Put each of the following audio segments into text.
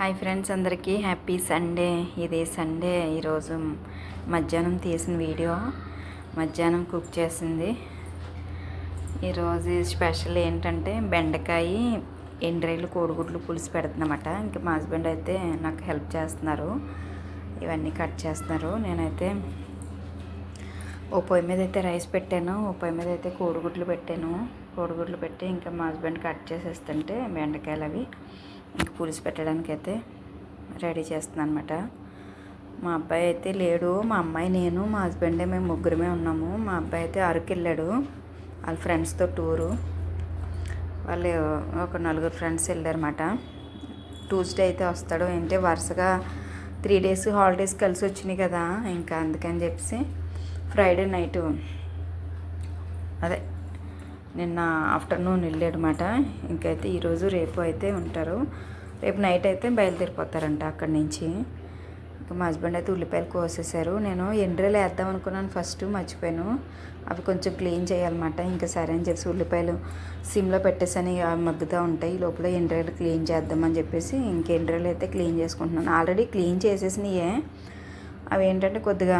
Hi friends అందరికీ happy Sunday. ఇది Sunday ఈరోజు మధ్యాహ్నం తీసిన వీడియో. మధ్యాహ్నం కుక్ చేసింది. ఈరోజు స్పెషల్ ఏంటంటే బెండకాయ ఎండ్రాయిలు కోడిగుడ్లు పులుసు పెడుతున్నమాట. ఇంకా మా హస్బెండ్ అయితే నాకు హెల్ప్ చేస్తున్నారు. ఇవన్నీ కట్ చేస్తున్నారు. నేనైతే ఓ పొయ్యి మీద అయితే రైస్ పెట్టాను. ఓ పొయ్యి మీద అయితే కోడిగుడ్లు పెట్టాను. కోడిగుడ్లు పెట్టి ఇంకా మా హస్బెండ్ కట్ చేసేస్తుంటే బెండకాయలు అవి పులుసు పెట్టడానికి అయితే రెడీ చేస్తున్నాను అనమాట మా అబ్బాయి అయితే లేడు మా అమ్మాయి నేను మా హస్బెండే మేము ముగ్గురమే ఉన్నాము. మా అబ్బాయి అయితే అరకు వెళ్ళాడు వాళ్ళ ఫ్రెండ్స్తో టూరు వాళ్ళు ఒక నలుగురు ఫ్రెండ్స్ వెళ్ళారన్నమాట. ట్యూస్డే అయితే వస్తాడు. ఏంటి వరుసగా త్రీ డేస్ హాలిడేస్ కలిసి వచ్చినాయి కదా ఇంకా అందుకని చెప్పేసి ఫ్రైడే నైట్ అదే నిన్న ఆఫ్టర్నూన్ వెళ్ళాడనమాట ఇంకైతే ఈరోజు రేపు అయితే ఉంటారు. రేపు నైట్ అయితే బయలుదేరిపోతారంట అక్కడి నుంచి. ఇంకా మా హస్బెండ్ అయితే ఉల్లిపాయలు కోసేసారు నేను ఎండ్రలు వేద్దాం అనుకున్నాను ఫస్ట్ మర్చిపోయాను. అవి కొంచెం క్లీన్ చేయాలన్నమాట. ఇంకా సరే అని చెప్పేసి ఉల్లిపాయలు సిమ్లో పెట్టేసని మగ్గుతూ ఉంటాయి. లోపల ఎండ్రాయిలు క్లీన్ చేద్దామని చెప్పేసి ఇంక ఎండ్రాయిలు అయితే క్లీన్ చేసుకుంటున్నాను. ఆల్రెడీ క్లీన్ చేసేసినాయే. అవి ఏంటంటే కొద్దిగా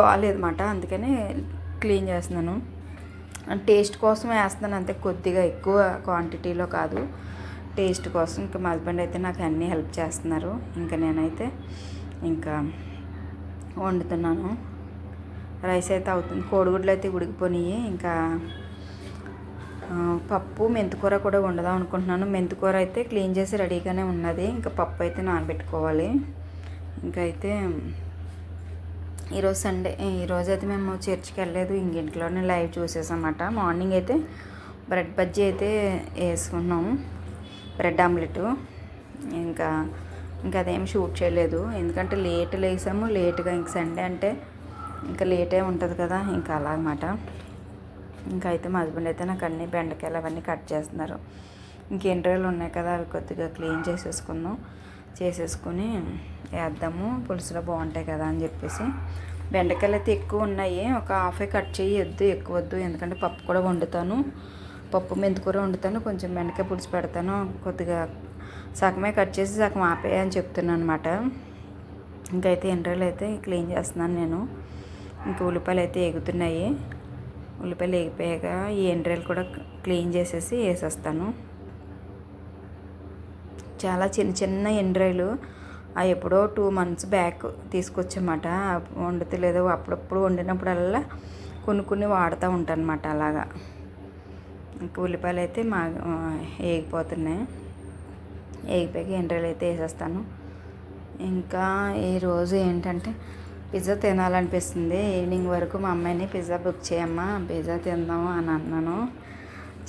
బాగాలేదన్నమాట. అందుకని క్లీన్ చేస్తున్నాను. టేస్ట్ కోసం వేస్తున్నాను అంతే కొద్దిగా ఎక్కువ క్వాంటిటీలో కాదు. టేస్ట్ కోసం ఇంకా మా హస్బెండ్ అయితే నాకు అన్నీ హెల్ప్ చేస్తున్నారు. ఇంకా నేనైతే ఇంకా వండుతున్నాను. రైస్ అయితే అవుతుంది. కోడిగుడ్లు అయితే ఉడికిపోయినాయి ఇంకా పప్పు మెంతికూర కూడా వండుదాం అనుకుంటున్నాను. మెంతికూర అయితే క్లీన్ చేసి రెడీగానే ఉన్నది. ఇంకా పప్పు అయితే నానబెట్టుకోవాలి. ఇంకా అయితే ఈరోజు సండే ఈరోజు అయితే మేము చర్చికి వెళ్ళలేదు ఇంకింట్లోనే లైవ్ చూసేసామన్నమాట. మార్నింగ్ అయితే బ్రెడ్ బజ్జీ అయితే వేసుకున్నాము బ్రెడ్ ఆమ్లెట్. ఇంకా ఇంకా అదేం షూట్ చేయలేదు. ఎందుకంటే లేట్ లేసాము లేట్గా ఇంక సండే అంటే ఇంకా లేటే ఉంటుంది కదా ఇంకా అలాగమాట ఇంకా అయితే మా హస్బెండ్ అయితే నాకు అన్ని బెండకాయలు అవన్నీ కట్ చేస్తున్నారు. ఇంకెన్ని రోజులు ఉన్నాయి కదా అవి కొద్దిగా క్లీన్ చేసేసుకుందాం. చేసేసుకొని వేద్దాము పులుసులో బాగుంటాయి కదా అని చెప్పేసి. బెండకాయలు అయితే ఎక్కువ ఉన్నాయి. ఒక హాఫే కట్ చేయొద్దు ఎక్కువ వద్దు. ఎందుకంటే పప్పు కూడా వండుతాను. పప్పు మెంతికూర వండుతాను. కొంచెం బెండకాయ పులుసు పెడతాను. కొద్దిగా సగమే కట్ చేసి సగం ఆపే అని చెప్తున్నాను అనమాట ఇంకైతే ఎండ్రాయిలు అయితే క్లీన్ చేస్తున్నాను నేను. ఇంకా ఉల్లిపాయలు అయితే ఎగుతున్నాయి ఉల్లిపాయలు ఎగిపోయాక ఈ ఎండ్రాయిలు కూడా క్లీన్ చేసేసి వేసేస్తాను. చాలా చిన్న చిన్న ఎండ్రాయిలు అవి ఎప్పుడో టూ మంత్స్ బ్యాక్ తీసుకొచ్చమాట. వండుతలేదు. అప్పుడప్పుడు వండినప్పుడల్లా కొన్ని కొన్ని వాడుతూ ఉంటాను అలాగా. ఇంకా ఉల్లిపాయలు అయితే మా వేగిపోతున్నాయి వేగిపోయి ఎండ్రాయిలు అయితే వేసేస్తాను. ఇంకా ఈరోజు ఏంటంటే పిజ్జా తినాలనిపిస్తుంది. ఈవినింగ్ వరకు మా అమ్మాయిని పిజ్జా బుక్ చేయమ్మా. పిజ్జా తిందాము అని అన్నాను.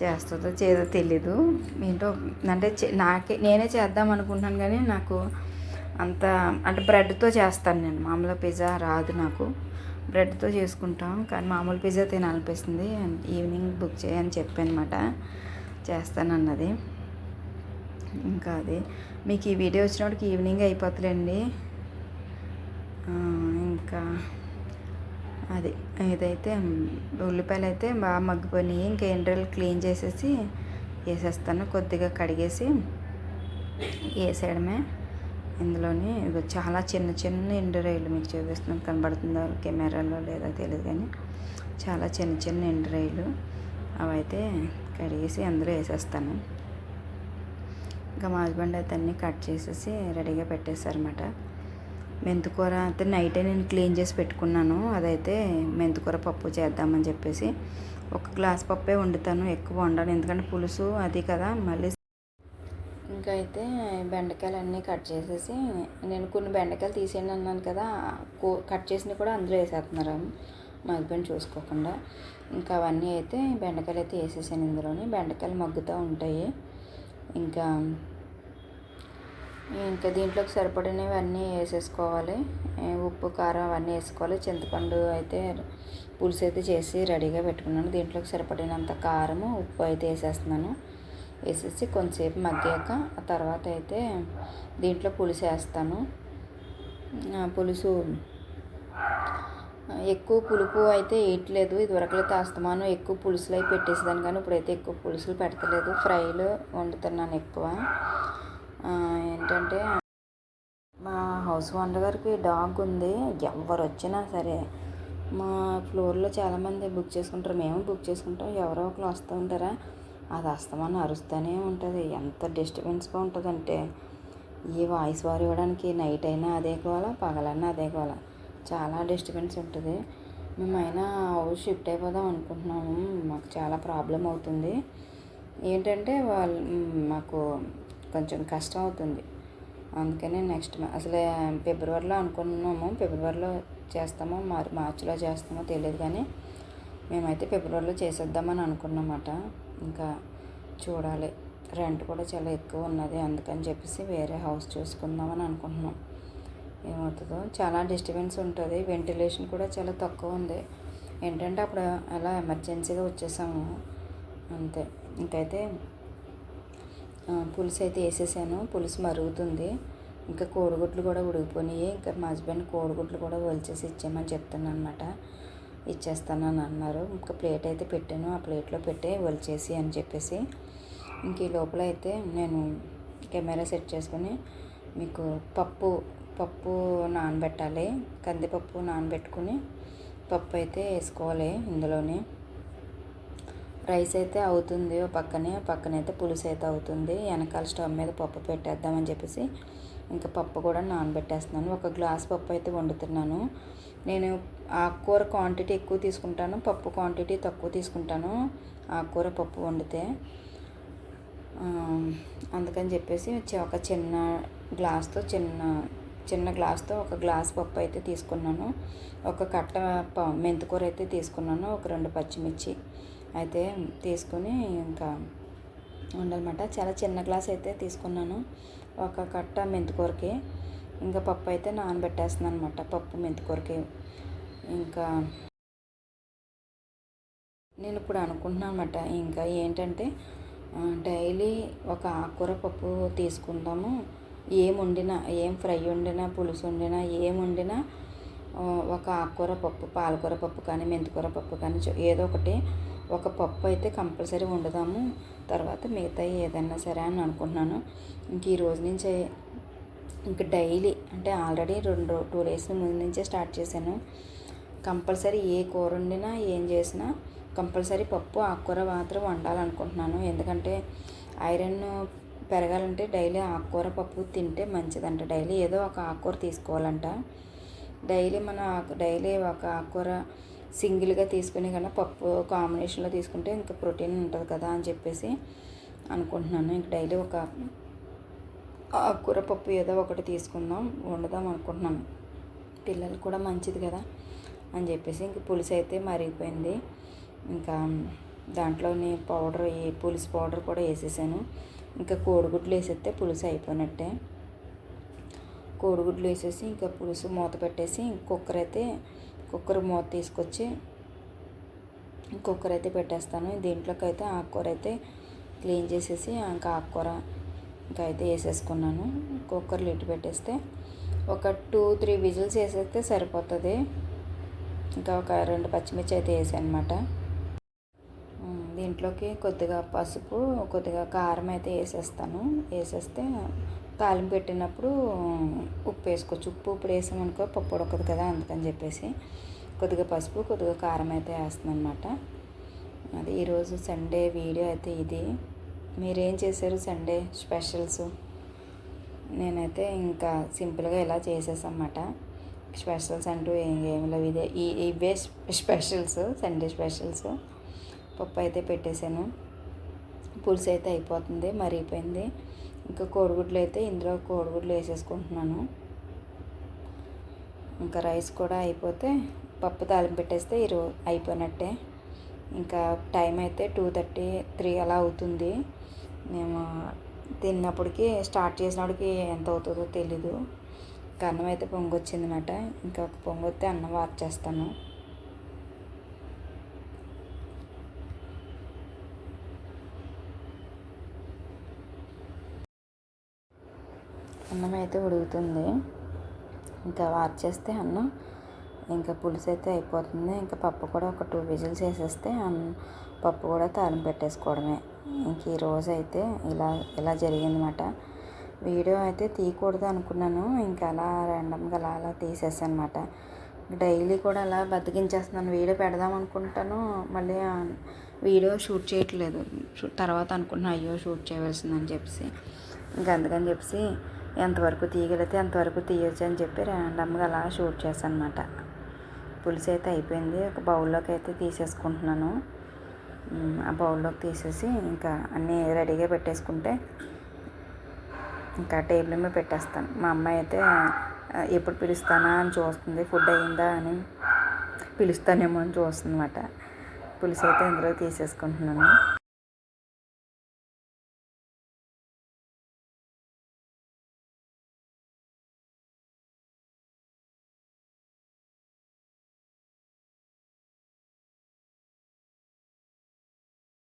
చేస్తుందో చేదో తెలీదు. ఏంటో అంటే చే- నాకే నేనే చేద్దాం అనుకుంటున్నాను కానీ నాకు అంత అంటే బ్రెడ్తో చేస్తాను నేను. మామూలు పిజ్జా రాదు నాకు. బ్రెడ్తో చేసుకుంటాం కానీ మామూలు పిజ్జా తినాలనిపిస్తుంది. ఈవినింగ్ బుక్ చేయని చెప్పానమాట. చేస్తానన్నది. ఇంకా అది. మీకు ఈ వీడియో వచ్చినప్పటికి ఈవినింగ్ అయిపోతుందండి ఇంకా అది ఇదైతే ఉల్లిపాయలు అయితే బాగా మగ్గిపోయినాయి. ఇంకా ఎండ్రలు క్లీన్ చేసేసి వేసేస్తాను. కొద్దిగా కడిగేసి వేసేయడమే. ఇందులోని చాలా చిన్న చిన్న ఎండురాయిలు మీకు చూపిస్తున్నాను. కనబడుతుందో? కెమెరాలో లేదో తెలియదు కానీ చాలా చిన్న చిన్న ఎండురాయిలు అవైతే కడిగేసి అందులో వేసేస్తాను. ఇంకా మా హస్బెండ్ అయితే అన్నీ కట్ చేసేసి రెడీగా పెట్టేశారన్నమాట. మెంతికూర అయితే నైటే నేను క్లీన్ చేసి పెట్టుకున్నాను. అదైతే మెంతికూర పప్పు చేద్దామని చెప్పేసి. ఒక గ్లాస్ పప్పే వండుతాను ఎక్కువ వండాను. ఎందుకంటే పులుసు అది కదా మళ్ళీ ఇంకా అయితే బెండకాయలు అన్నీ కట్ చేసేసి నేను కొన్ని బెండకాయలు తీసేయండి అన్నాను కదా కట్ చేసినవి కూడా అందులో వేసేస్తున్నారు. మా హస్బెండ్ చూసుకోకుండా. ఇంకా అవన్నీ అయితే బెండకాయలు అయితే వేసేసాను ఇందులోని. బెండకాయలు మగ్గుతూ ఉంటాయి. ఇంకా ఇంకా దీంట్లోకి సరిపడినవి అన్నీ వేసేసుకోవాలి. ఉప్పు కారం అవన్నీ వేసుకోవాలి. చింతపండు అయితే పులుసు అయితే చేసి రెడీగా పెట్టుకున్నాను. దీంట్లోకి సరిపడినంత కారం ఉప్పు అయితే వేసేస్తున్నాను. వేసేసి కొంచెంసేపు మగ్గాక ఆ తర్వాత అయితే దీంట్లో పులుసు వేస్తాను. పులుసు ఎక్కువ పులుపు అయితే వేయట్లేదు. ఇదివరకైతే అస్తమానం ఎక్కువ పులుసులు అయి పెట్టేసేదాన్ని కానీ ఇప్పుడైతే ఎక్కువ పులుసులు పెడతలేదు. ఫ్రైలు వండుతున్నాను ఎక్కువ. ఏంటంటే మా హౌస్ ఓనర్ గారికి డాగ్ ఉంది. ఎవరు వచ్చినా సరే మా ఫ్లోర్లో చాలామంది బుక్ చేసుకుంటారు. మేము బుక్ చేసుకుంటాం. ఎవరో ఒకరు వస్తూ ఉంటారా? అది అస్తమానం అరుస్తూనే ఉంటుంది. ఎంత డిస్టర్బెన్స్గా ఉంటుందంటే ఈ వాయిస్ వారు ఇవ్వడానికి నైట్ అయినా అదే కావాలా? పగలన్నా అదే కావాలా? చాలా డిస్టర్బెన్స్ ఉంటుంది. మేమైనా హౌస్ షిఫ్ట్ అయిపోదాం అనుకుంటున్నాము. మాకు చాలా ప్రాబ్లం అవుతుంది. ఏంటంటే వాళ్ళు మాకు కొంచెం కష్టం అవుతుంది అందుకనే నెక్స్ట్ అసలు ఫిబ్రవరిలో అనుకున్నాము. ఫిబ్రవరిలో చేస్తామో మరి మార్చిలో చేస్తామో తెలియదు కానీ మేమైతే ఫిబ్రవరిలో చేసేద్దామని అనుకున్నమాట. ఇంకా చూడాలి. రెంట్ కూడా చాలా ఎక్కువ ఉన్నది. అందుకని చెప్పేసి వేరే హౌస్ చూసుకుందామని అనుకుంటున్నాం. ఏమవుతుందో చాలా డిస్టర్బెన్స్ ఉంటుంది. వెంటిలేషన్ కూడా చాలా తక్కువ ఉంది. ఏంటంటే అప్పుడు అలా ఎమర్జెన్సీగా వచ్చేసాము. అంతే. ఇంకైతే పులుసు అయితే వేసేసాను. పులుసు మరుగుతుంది. ఇంకా కోడిగుడ్లు కూడా ఉడికిపోయినాయి. ఇంకా మా హస్బెండ్ కోడిగుడ్లు కూడా ఒలిచేసి ఇచ్చేయమని చెప్తాను అనమాట ఇచ్చేస్తానని అన్నారు. ఇంకా ప్లేట్ అయితే పెట్టాను. ఆ ప్లేట్లో పెట్టి ఒలిచేసి అని చెప్పేసి. ఇంక ఈ లోపల అయితే నేను కెమెరా సెట్ చేసుకుని మీకు పప్పు పప్పు నానబెట్టాలి. కందిపప్పు నానబెట్టుకుని పప్పు అయితే వేసుకోవాలి ఇందులోనే. రైస్ అయితే అవుతుంది ఓ పక్కనే పక్కన అయితే పులుసు అయితే అవుతుంది. వెనకాల స్టవ్ మీద పప్పు పెట్టేద్దామని చెప్పేసి ఇంకా పప్పు కూడా నానబెట్టేస్తున్నాను. ఒక గ్లాస్ పప్పు అయితే వండుతున్నాను. నేను ఆకుకూర క్వాంటిటీ ఎక్కువ తీసుకుంటాను పప్పు క్వాంటిటీ తక్కువ తీసుకుంటాను ఆకుకూర పప్పు వండితే. అందుకని చెప్పేసి ఒక చిన్న గ్లాస్తో చిన్న చిన్న గ్లాస్తో ఒక గ్లాస్ పప్పు అయితే తీసుకున్నాను. ఒక కట్ట ప- మెంతికూర అయితే తీసుకున్నాను ఒక రెండు పచ్చిమిర్చి. అయితే తీసుకుని ఇంకా ఉండాలన్నమాట. చాలా చిన్న గ్లాస్ అయితే తీసుకున్నాను. ఒక కట్ట మెంతికూరకి ఇంకా పప్పు అయితే నానబెట్టేస్తున్నాను అనమాట పప్పు మెంతికూరకి. ఇంకా నేను ఇప్పుడు అనుకుంటున్నాను అనమాట ఇంకా ఏంటంటే డైలీ ఒక ఆకుకూర పప్పు తీసుకుందాము. ఏం వండినా ఏం ఫ్రై వండినా పులుసు వండినా ఏం వండినా ఒక ఆకుకూర పప్పు పాలకూర పప్పు కానీ మెంతికూర పప్పు కానీ ఏదో ఒకటి ఒక పప్పు అయితే కంపల్సరీ వండుదాము. తర్వాత మిగతా ఏదైనా సరే అని అనుకుంటున్నాను. ఇంక ఈ రోజు నుంచి ఇంక డైలీ అంటే ఆల్రెడీ రెండు టూ డేస్ ముందు నుంచే స్టార్ట్ చేశాను. కంపల్సరీ ఏ కూర వండినా ఏం చేసినా కంపల్సరీ పప్పు ఆకుకూర మాత్రం వండాలనుకుంటున్నాను. ఎందుకంటే ఐరన్ పెరగాలంటే డైలీ ఆకుకూర పప్పు తింటే మంచిదంట. డైలీ ఏదో ఒక ఆకుకూర తీసుకోవాలంట. డైలీ మన ఆకు- డైలీ ఒక ఆకుకూర సింగిల్గా తీసుకుని కన్నా పప్పు కాంబినేషన్లో తీసుకుంటే ఇంకా ప్రోటీన్ ఉంటుంది కదా అని చెప్పేసి అనుకుంటున్నాను. ఇంక డైలీ ఒక ఆకుకూర పప్పు ఏదో ఒకటి తీసుకుందాం వండుదాం అనుకుంటున్నాను. పిల్లలు కూడా మంచిది కదా అని చెప్పేసి ఇంక పులుసు అయితే మరిగిపోయింది. ఇంకా దాంట్లోని పౌడర్ ఏ పులుసు పౌడర్ కూడా వేసేసాను. ఇంకా కోడిగుడ్లు వేసేస్తే పులుసు అయిపోయినట్టే. కోడిగుడ్లు వేసేసి ఇంకా పులుసు మూత పెట్టేసి కుక్కర్ అయితే కుక్కర్ మూత తీసుకొచ్చి కుక్కర్ అయితే పెట్టేస్తాను. దీంట్లోకి అయితే ఆకుకూర అయితే క్లీన్ చేసేసి ఇంకా ఆకుకూర ఇంకా అయితే వేసేసుకున్నాను. కుక్కర్ లిడ్ పెట్టేస్తే ఒక టూ త్రీ విజిల్స్ వేసేస్తే సరిపోతుంది. ఇంకా ఒక రెండు పచ్చిమిర్చి అయితే వేసానమాట. దీంట్లోకి కొద్దిగా పసుపు కొద్దిగా కారం అయితే వేసేస్తాను. వేసేస్తే తాలింపు పెట్టినప్పుడు ఉప్పు వేసుకోవచ్చు. ఉప్పు ఇప్పుడు వేసామనుకో పప్పు ఉడకదు కదా అందుకని చెప్పేసి. కొద్దిగా పసుపు కొద్దిగా కారం అయితే వేస్తున్నాను అనమాట అది ఈరోజు సండే వీడియో అయితే ఇది. మీరేం చేశారు సండే స్పెషల్స్? నేనైతే ఇంకా సింపుల్గా ఇలా చేసేసన్నమాట. స్పెషల్స్ అంటూ ఏం ఏమి లేవు. ఇదే ఈ ఇవే స్పెషల్స్ సండే స్పెషల్స్. పప్పు అయితే పెట్టేశాను. పులుసు అయితే అయిపోతుంది మరిగిపోయింది. ఇంకా కోడిగుడ్లు అయితే ఇందులో కోడిగుడ్లు వేసేసుకుంటున్నాను. ఇంకా రైస్ కూడా అయిపోతే పప్పు తాలింపు పెట్టేస్తే ఇరు అయిపోయినట్టే. ఇంకా టైం అయితే టూ థర్టీ త్రీ అలా అవుతుంది. మేము తిన్నప్పటికి స్టార్ట్ చేసినప్పటికి ఎంత అవుతుందో తెలీదు. ఇంకా అన్నం అయితే పొంగొచ్చిందనమాట. ఇంకా ఒక పొంగొత్తే అన్నం వార్చేస్తాను అన్నం అయితే ఉడుకుతుంది. ఇంకా వార్చేస్తే అన్నం ఇంకా పులుసు అయితే అయిపోతుంది. ఇంకా పప్పు కూడా ఒక టూ విజిల్స్ వేసేస్తే పప్పు కూడా తాళం పెట్టేసుకోవడమే. ఇంక ఈ రోజు అయితే ఇలా ఇలా జరిగిందన్నమాట. వీడియో అయితే తీయకూడదు అనుకున్నాను. ఇంకా అలా ర్యాండమ్గా అలా అలా తీసేసాను అనమాట డైలీ కూడా అలా బతికించేస్తున్నాను. వీడియో పెడదాం అనుకుంటాను. మళ్ళీ వీడియో షూట్ చేయట్లేదు. తర్వాత అనుకుంటున్నాను అయ్యో షూట్ చేయవలసిందని చెప్పేసి. ఇంకా అందుకని చెప్పేసి ఎంతవరకు తీయగలిగితే అంతవరకు తీయొచ్చు అని చెప్పి ర్యాండమ్గా అలా షూట్ చేశాను అనమాట పులుసు అయితే అయిపోయింది. ఒక బౌల్లోకి అయితే తీసేసుకుంటున్నాను. ఆ బౌల్లోకి తీసేసి ఇంకా అన్నీ రెడీగా పెట్టేసుకుంటే ఇంకా టేబుల్ మీద పెట్టేస్తాను. మా అమ్మాయి అయితే ఎప్పుడు పిలుస్తానా అని చూస్తుంది. ఫుడ్ అయిందా అని పిలుస్తానేమో అని చూస్తుంది అనమాట పులుసు అయితే ఇందులో తీసేసుకుంటున్నాను.